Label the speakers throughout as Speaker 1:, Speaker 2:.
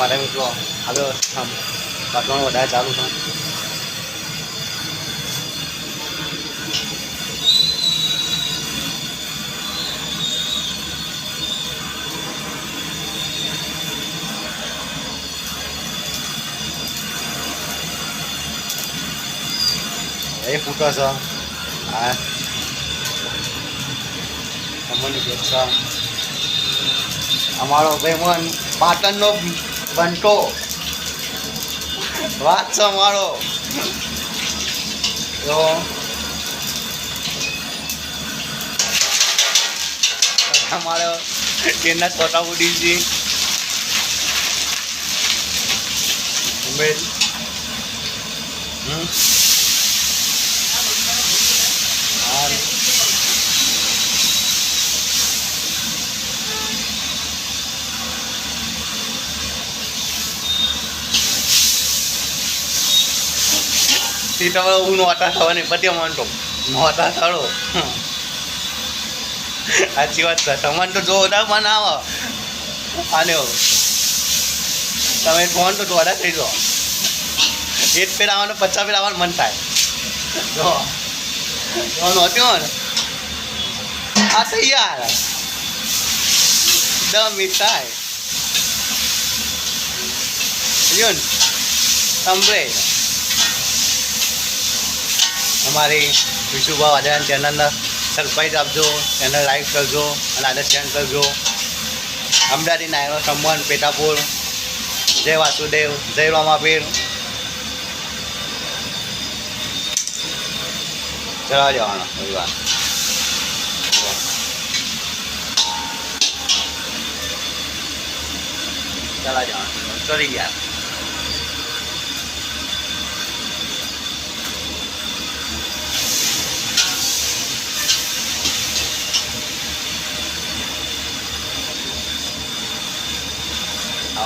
Speaker 1: મારા મિત્રો આગળ આમ કાટવાનું વધારે ચાલુ છે. એ ફૂટો છે. હા. અમરની અમારો ભાઈ મન પાટણનો બંટો વાત અમારો તો અમારો ટ્રેનના છોટા ઉડી છે હમ. તે તમે નોટા થવાની પત્યા મન તો નોટા થાળો. સાચી વાત છે તમને તો જોરદાર આવે. આને તમે ફોન તો દોડા થઈ જાઓ. એક પેર આવવાનું, પચાસ પેર આવવાનું મન થાય. જો. નહોત્યો ને આ તૈયાર દમ મીઠાઈ લ્યો ને? સંભળે અમારી વિશુભા આદરણ ચેનલને સરપ્રાઈઝ આપજો એને લાઈક કરજો અને આદર ચેન કરજો. અમદાવાદી નાયરો સંબંધ પેટાપુર જય વાસુદેવ, જય રામાપીર. ચલા જવાનો પરિવાર ચલા જવાનો ચડી ગયા.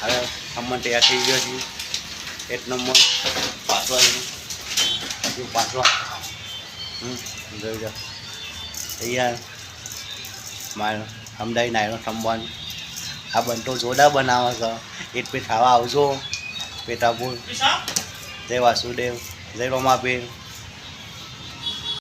Speaker 1: હવે ખમણ તૈયાર થઈ ગયો છે. એક નંબર. પાછો આવી હજુ પાછો હમ જોઈ જાઓ તૈયાર મારો અમદાવાદ નાયનો સંબંધ આ બંટો જોડા બનાવે છે. એક પે ખાવા આવજો. પેટાપુર જય વાસુદેવ. જય રોમાપીર.